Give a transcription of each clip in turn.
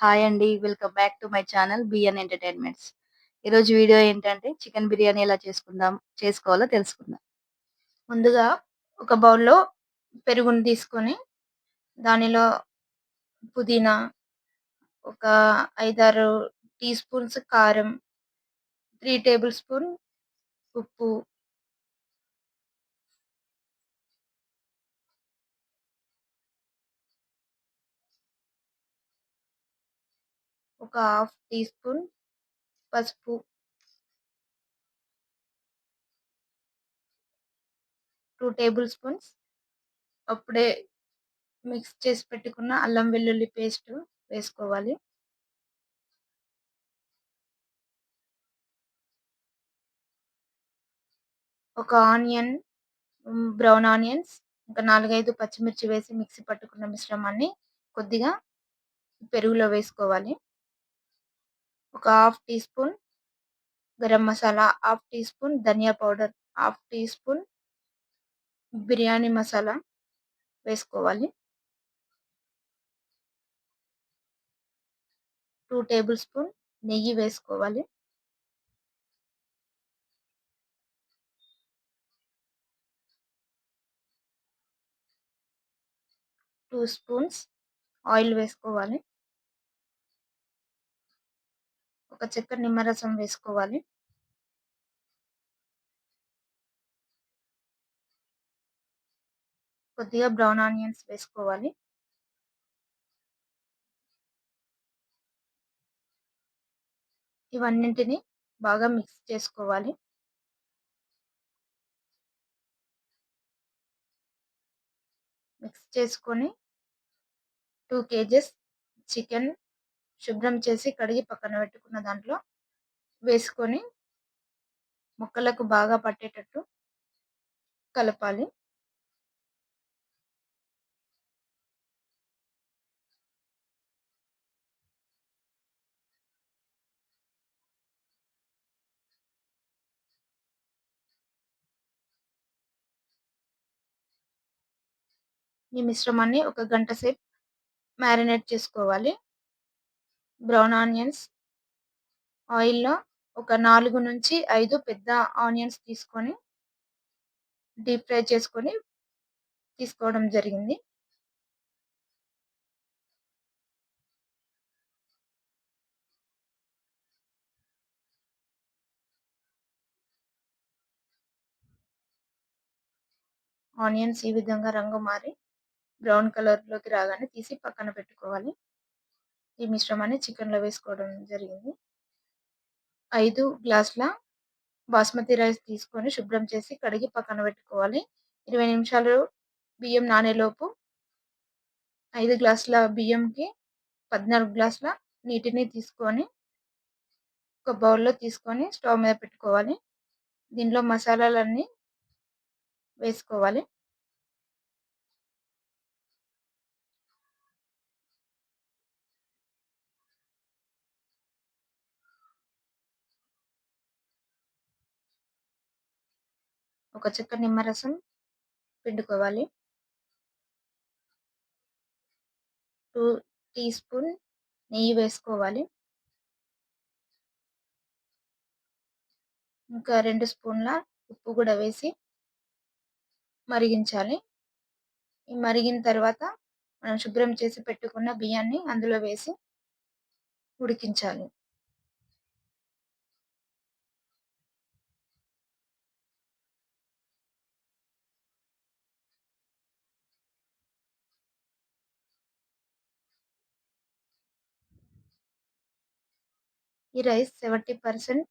Hi అండి. Welcome back to my channel BN entertainments. ఈరోజు video ఏంటంటే చికెన్ బిర్యానీ ఎలా చేసుకుందాం చేసుకోవాలో తెలుసుకుందాం. ముందుగా ఒక బౌల్‌లో పెరుగుని తీసుకొని దానిలో పుదీనా ఒక 5, 6 టీ స్పూన్స్ కారం త్రీ టేబుల్ స్పూన్ ఉప్పు ఒక హాఫ్ టీ స్పూన్ పసుపు. టూ టేబుల్ స్పూన్స్ అప్పుడే మిక్స్ చేసి పెట్టుకున్న అల్లం వెల్లుల్లి పేస్ట్ వేసుకోవాలి. ఒక ఆనియన్ బ్రౌన్ ఆనియన్స్ ఇంకా నాలుగైదు పచ్చిమిర్చి వేసి మిక్సీ పట్టుకున్న మిశ్రమాన్ని కొద్దిగా పెరుగులో వేసుకోవాలి. ఒక half teaspoon garam masala half teaspoon ధనియా powder half teaspoon biryani masala వేసుకోవాలి. టూ టేబుల్ స్పూన్ నెయ్యి వేసుకోవాలి. టూ స్పూన్స్ ఆయిల్ వేసుకోవాలి. ఒక చెక్క నిమ్మరసం వేసుకోవాలి. కొద్దిగా బ్రౌన్ ఆనియన్స్ వేసుకోవాలి. ఇవన్నింటిని బాగా మిక్స్ చేసుకోవాలి. మిక్స్ చేసుకొని టూ కేజెస్ చికెన్ శుభ్రం చేసి కడిగి పక్కన పెట్టుకున్న దాంట్లో వేసుకొని ముక్కలకు బాగా పట్టేటట్టు కలపాలి. ఈ మిశ్రమాన్ని ఒక గంట సేపు మ్యారినేట్ చేసుకోవాలి. బ్రౌన్ ఆనియన్స్ ఆయిల్లో ఒక నాలుగు నుంచి ఐదు పెద్ద ఆనియన్స్ తీసుకొని డీప్ ఫ్రై చేసుకొని తీసుకోవడం జరిగింది. ఆనియన్స్ ఈ విధంగా రంగు మారి బ్రౌన్ కలర్లోకి రాగానే తీసి పక్కన పెట్టుకోవాలి. ఈ మిశ్రమాన్ని చికెన్లో వేసుకోవడం జరిగింది. ఐదు గ్లాసుల బాస్మతి రైస్ తీసుకొని శుభ్రం చేసి కడిగి పక్కన పెట్టుకోవాలి. ఇరవై నిమిషాలు బియ్యం నానేలోపు ఐదు గ్లాసుల బియ్యంకి పద్నాలుగు గ్లాసుల నీటిని తీసుకొని ఒక బౌల్లో తీసుకొని స్టవ్ మీద పెట్టుకోవాలి. దీనిలో మసాలాలన్నీ వేసుకోవాలి. ఒక చెక్క నిమ్మరసం పిండుకోవాలి. టూ టీ స్పూన్ నెయ్యి వేసుకోవాలి. ఇంకా రెండు స్పూన్ల ఉప్పు కూడా వేసి మరిగించాలి. ఈ మరిగిన తర్వాత మనం శుభ్రం చేసి పెట్టుకున్న బియ్యాన్ని అందులో వేసి ఉడికించాలి. ఈ రైస్ సెవెంటీ పర్సెంట్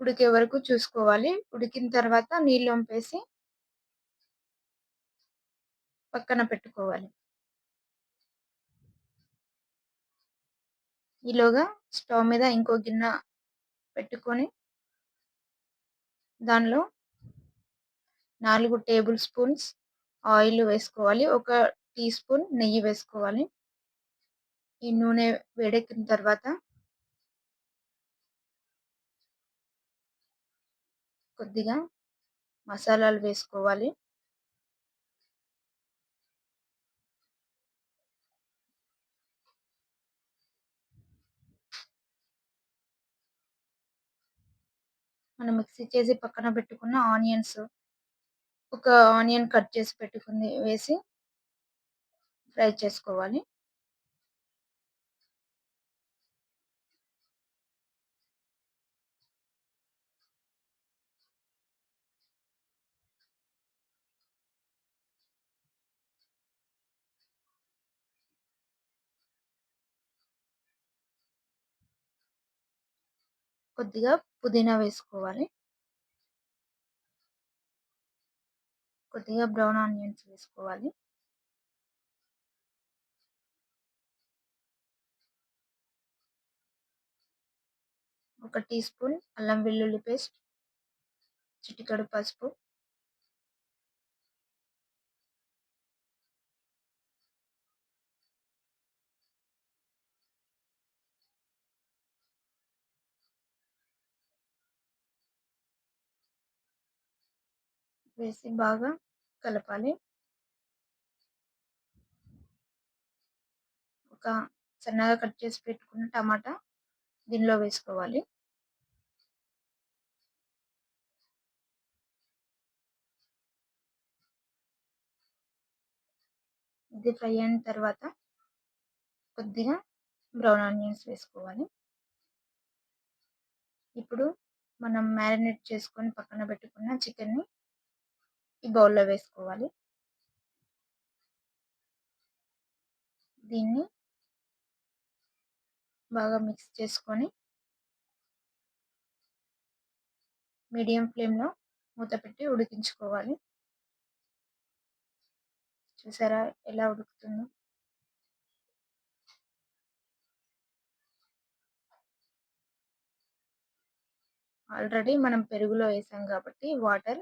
ఉడికే వరకు చూసుకోవాలి. ఉడికిన తర్వాత నీళ్ళు వంపేసి పక్కన పెట్టుకోవాలి. ఈలోగా స్టవ్ మీద ఇంకో గిన్నె పెట్టుకొని దానిలో నాలుగు టేబుల్ స్పూన్స్ ఆయిల్ వేసుకోవాలి. ఒక టీ స్పూన్ నెయ్యి వేసుకోవాలి. ఈ నూనె వేడెక్కిన తర్వాత కొద్దిగా మసాలాలు వేసుకోవాలి. మనం మిక్సీ చేసి పక్కన పెట్టుకున్న ఆనియన్స్ ఒక ఆనియన్ కట్ చేసి పెట్టుకుంది వేసి ఫ్రై చేసుకోవాలి. కొద్దిగా పుదీనా వేసుకోవాలి. కొద్దిగా బ్రౌన్ ఆనియన్స్ వేసుకోవాలి. ఒక టీ స్పూన్ అల్లం వెల్లుల్లి పేస్ట్ చిటికెడు పసుపు వేసి బాగా కలపాలి. ఒక సన్నగా కట్ చేసి పెట్టుకున్న టమాటా దీనిలో వేసుకోవాలి. ఇది ఫ్రై అయిన తర్వాత కొద్దిగా బ్రౌన్ ఆనియన్స్ వేసుకోవాలి. ఇప్పుడు మనం మ్యారినేట్ చేసుకొని పక్కన పెట్టుకున్న చికెన్ని ఈ బౌల్లో వేసుకోవాలి. దీన్ని బాగా మిక్స్ చేసుకొని మీడియం ఫ్లేమ్లో మూత పెట్టి ఉడికించుకోవాలి. చూసారా ఎలా ఉడుకుతుందో? ఆల్రెడీ మనం పెరుగులో వేసాం కాబట్టి వాటర్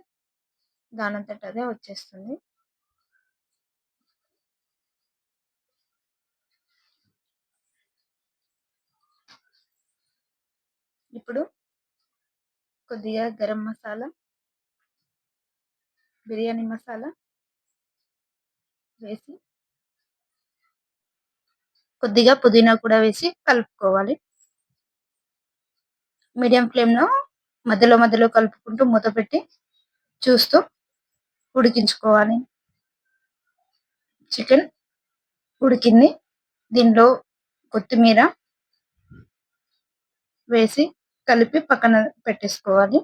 దానంతట అదే వచ్చేస్తుంది. ఇప్పుడు కొద్దిగా గరం మసాలా బిర్యానీ మసాలా వేసి కొద్దిగా పుదీనా కూడా వేసి కలుపుకోవాలి. మీడియం ఫ్లేమ్లో మధ్యలో మధ్యలో కలుపుకుంటూ మూత పెట్టి చూస్తూ ఉడికించుకోవాలి. చికెన్ ఉడికింది. దీనిలో కొత్తిమీర వేసి కలిపి పక్కన పెట్టేసుకోవాలి.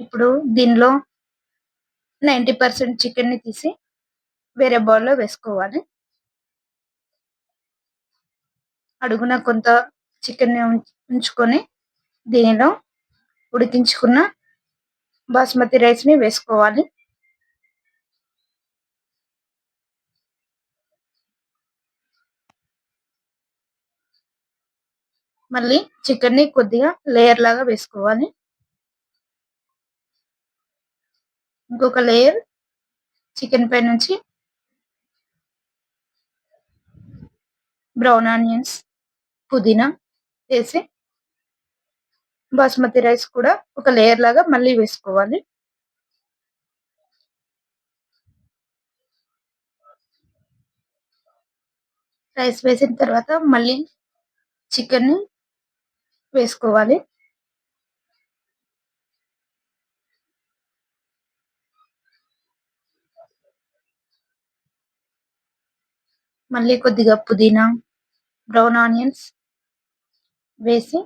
ఇప్పుడు దీనిలో నైంటీ పర్సెంట్ చికెన్ని తీసి వేరే బౌల్లో వేసుకోవాలి. అడుగున కొంత చికెన్ ఉంచుకొని దీనిలో ఉడికించుకున్న బాస్మతి రైస్ని వేసుకోవాలి. మళ్ళీ చికెన్ని కొద్దిగా లేయర్ లాగా వేసుకోవాలి. ఇంకొక లేయర్ చికెన్ పై నుంచి బ్రౌన్ ఆనియన్స్ పుదీనా వేసి బాస్మతి రైస్ కూడా ఒక లేయర్ లాగా మళ్ళీ వేసుకోవాలి. రైస్ వేసిన తర్వాత మళ్ళీ చికెన్ వేసుకోవాలి. మళ్ళీ కొద్దిగా పుదీనా బ్రౌన్ ఆనియన్స్ వేసి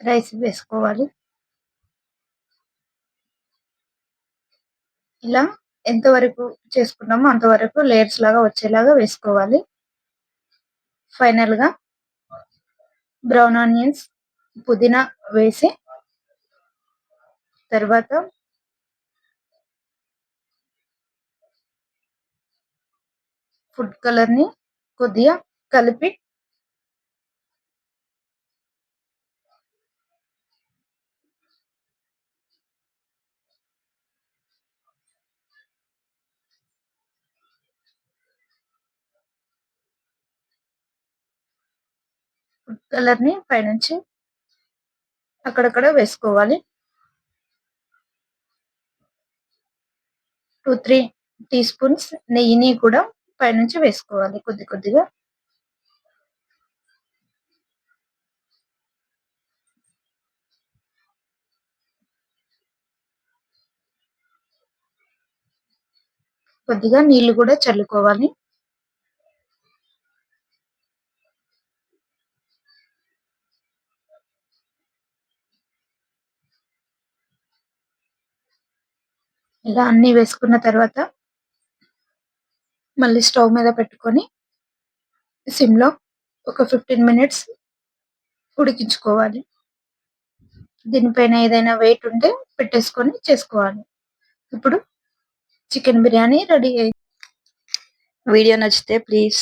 రైస్ వేసుకోవాలి. ఇలా ఎంతవరకు చేసుకున్నామో అంతవరకు లేయర్స్ లాగా వచ్చేలాగా వేసుకోవాలి. ఫైనల్గా బ్రౌన్ ఆనియన్స్ పుదీనా వేసి తర్వాత ఫుడ్ కలర్ని కొద్దిగా కలిపి కలర్ని పైనుంచి అక్కడక్కడ వేసుకోవాలి. టూ త్రీ టీ స్పూన్స్ నెయ్యిని కూడా పైనుంచి వేసుకోవాలి కొద్ది కొద్దిగా. కొద్దిగా నీళ్ళు కూడా చల్లుకోవాలి. ఇలా అన్ని వేసుకున్న తర్వాత మళ్ళీ స్టవ్ మీద పెట్టుకొని సిమ్లో ఒక ఫిఫ్టీన్ మినిట్స్ ఉడికించుకోవాలి. దీనిపైన ఏదైనా వెయిట్ ఉంటే పెట్టేసుకొని చేసుకోవాలి. ఇప్పుడు చికెన్ బిర్యానీ రెడీ అయింది వీడియో నచ్చితే ప్లీజ్